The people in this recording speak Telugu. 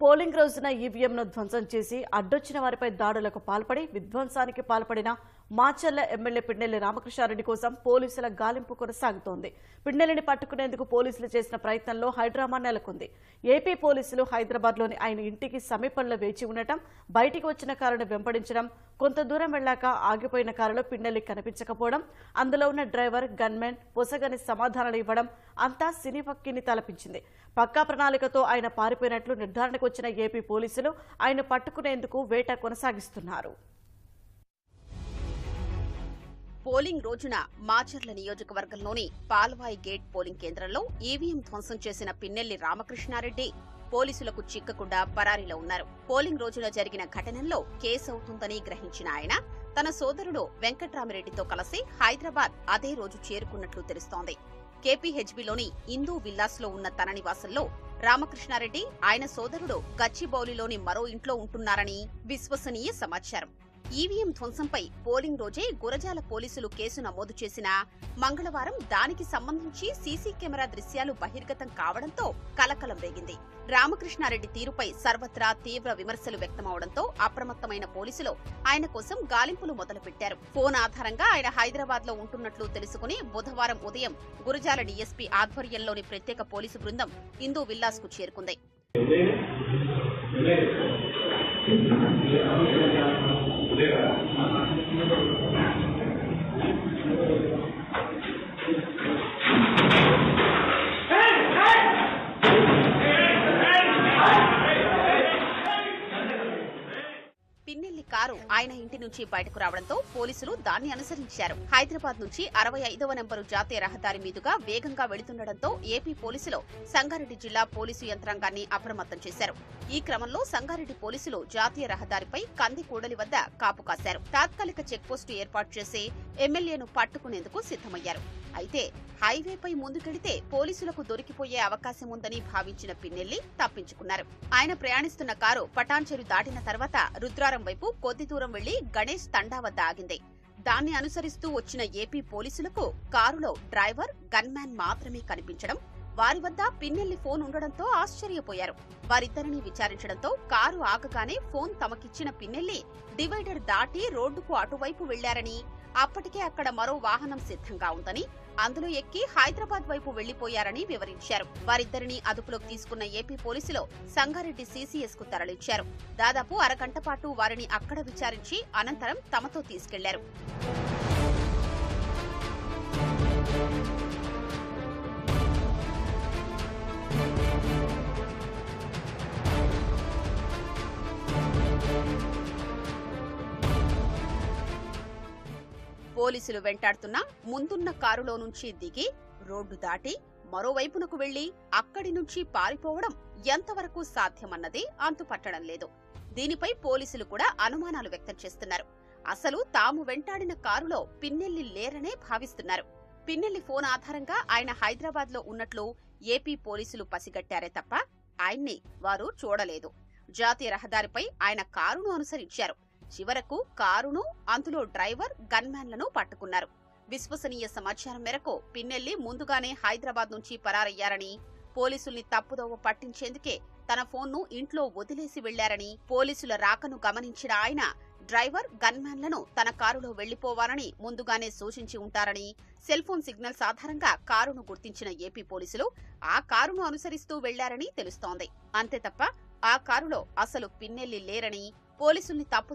పోలింగ్ రోజున ఈవీఎంను ధ్వంసం చేసి అడ్డొచ్చిన వారిపై దాడులకు పాల్పడి విధ్వంసానికి పాల్పడిన మాచర్ల ఎమ్మెల్యే పిన్నెల్లి రామకృష్ణారెడ్డి కోసం పోలీసుల గాలింపు కొనసాగుతోంది. పిన్నెల్లిని పట్టుకునేందుకు పోలీసులు చేసిన ప్రయత్నంలో హైడ్రామా నెలకొంది. ఏపీ పోలీసులు హైదరాబాద్లోని ఆయన ఇంటికి సమీపంలో వేచి ఉండటం బయటికి వచ్చిన కారును వెంపడించడం కొంత దూరం వెళ్ళాక ఆగిపోయిన కారులో పిన్నెల్లి కనిపించకపోవడం అందులో ఉన్న డ్రైవర్ గన్మెన్ పొసగని సమాధానాలు ఇవ్వడం అంతా సినీ పక్కిని తలపించింది. పక్కా ప్రణాళికతో ఆయన పారిపోయినట్లు నిర్ధారణకు వచ్చిన ఏపీ పోలీసులు ఆయన పట్టుకునేందుకు వేట కొనసాగిస్తున్నారు. పోలింగ్ రోజున మాచర్ల నియోజకవర్గంలోని పాల్వాయి గేట్ పోలింగ్ కేంద్రంలో ఈవీఎం ధ్వంసం చేసిన పిన్నెల్లి రామకృష్ణారెడ్డి పోలీసులకు చిక్కకుండా పరారీలో ఉన్నారు. పోలింగ్ రోజున జరిగిన ఘటనలో కేసు అవుతుందని గ్రహించిన ఆయన తన సోదరుడు వెంకట్రామిరెడ్డితో కలిసి హైదరాబాద్ అదే రోజు చేరుకున్నట్లు తెలుస్తోంది. కేపీహెచ్బీలోని ఇందూ విల్లాస్లో ఉన్న తన నివాసంలో రామకృష్ణారెడ్డి ఆయన సోదరుడు గచ్చిబౌలిలోని మరో ఇంట్లో ఉంటున్నారని విశ్వసనీయ సమాచారం. ఈవీఎం ధ్వంసంపై పోలింగ్ రోజే గురజాల పోలీసులు కేసు నమోదు చేసినా మంగళవారం దానికి సంబంధించి సీసీ కెమెరా దృశ్యాలు బహిర్గతం కావడంతో కలకలం రేగింది. రామకృష్ణారెడ్డి తీరుపై సర్వత్రా తీవ్ర విమర్శలు వ్యక్తమవడంతో అప్రమత్తమైన పోలీసులు ఆయన కోసం గాలింపులు మొదలుపెట్టారు. ఫోన్ ఆధారంగా ఆయన హైదరాబాద్లో ఉంటున్నట్లు తెలుసుకుని బుధవారం ఉదయం గురజాల డీఎస్పీ ఆధ్వర్యంలోని ప్రత్యేక పోలీసు బృందం ఇందూ విల్లాస్కు చేరుకుంది llegar పిన్నెల్లి కారు. ఆయన ఇంటి నుంచి బయటకు రావడంతో పోలీసులు దాన్ని అనుసరించారు. హైదరాబాద్ నుంచి అరవై ఐదవ నెంబరు జాతీయ రహదారి మీదుగా వేగంగా వెళుతుండటంతో ఏపీ పోలీసులు సంగారెడ్డి జిల్లా పోలీసు యంత్రాంగాన్ని అప్రమత్తం చేశారు. ఈ క్రమంలో సంగారెడ్డి పోలీసులు జాతీయ రహదారిపై కంది కూడలి వద్ద కాపు కాశారు. తాత్కాలిక చెక్పోస్టు ఏర్పాటు చేసి ఎమ్మెల్యేను పట్టుకునేందుకు సిద్ధమయ్యారు. అయితే హైవేపై ముందుకెడితే పోలీసులకు దొరికిపోయే అవకాశం ఉందని భావించిన పిన్నెల్లి తప్పించుకున్నారు. ఆయన ప్రయాణిస్తున్న కారు పటాన్చెరు దాటిన తర్వాత రుద్రారం వైపు కొద్ది దూరం వెళ్ళి గణేష్ తండా వద్ద ఆగింది. దాన్ని అనుసరిస్తూ వచ్చిన ఏపీ పోలీసులకు కారులో డ్రైవర్ గన్మ్యాన్ మాత్రమే కనిపించడం వారి వద్ద పిన్నెల్లి ఫోన్ ఉండడంతో ఆశ్చర్యపోయారు. వారిద్దరిని విచారించడంతో కారు ఆగగానే ఫోన్ తమకిచ్చిన పిన్నెల్లి డివైడర్ దాటి రోడ్డుకు అటువైపు వెళ్ళారని అప్పటికే అక్కడ మరో వాహనం సిద్ధంగా ఉందని అందులో ఎక్కి హైదరాబాద్ వైపు వెళ్ళిపోయారని వివరించారు. వారిద్దరిని అదుపులోకి తీసుకున్న ఏపీ పోలీసులు సంగారెడ్డి సీసీఎస్కు తరలించారు. దాదాపు అరగంట పాటు వారిని అక్కడ విచారించి అనంతరం తమతో తీసుకెళ్ళారు. పోలీసులు వెంటాడుతున్న ముందున్న కారులో నుంచి దిగి రోడ్డు దాటి మరోవైపునకు వెళ్ళి అక్కడి నుంచి పారిపోవడం ఎంతవరకు సాధ్యమన్నది అంతుపట్టడం లేదు. దీనిపై పోలీసులు కూడా అనుమానాలు వ్యక్తం చేస్తున్నారు. అసలు తాము వెంటాడిన కారులో పిన్నెల్లి లేరనే భావిస్తున్నారు. పిన్నెల్లి ఫోన్ ఆధారంగా ఆయన హైదరాబాద్లో ఉన్నట్లు ఏపీ పోలీసులు పసిగట్టారే తప్ప ఆయన్ని వారు చూడలేదు. జాతీయ రహదారిపై ఆయన కారును అనుసరించారు. చివరకు కారును అందులో డ్రైవర్ గన్మ్యాన్లను పట్టుకున్నారు. విశ్వసనీయ సమాచారం మేరకు పిన్నెల్లి ముందుగానే హైదరాబాద్ నుంచి పరారయ్యారని పోలీసుల్ని తప్పుదోవ పట్టించేందుకే తన ఫోన్ను ఇంట్లో వదిలేసి వెళ్ళారని పోలీసుల రాకను గమనించిన ఆయన డ్రైవర్ గన్మ్యాన్లను తన కారులో వెళ్ళిపోవాలని ముందుగానే సూచించి ఉంటారని సెల్ ఫోన్ సిగ్నల్స్ ఆధారంగా కారును గుర్తించిన ఏపీ పోలీసులు ఆ కారును అనుసరిస్తూ వెళ్ళారని తెలుస్తోంది. అంతే తప్ప ఆ కారులో అసలు పిన్నెల్లి లేరని పోలీసుల్ని తప్పు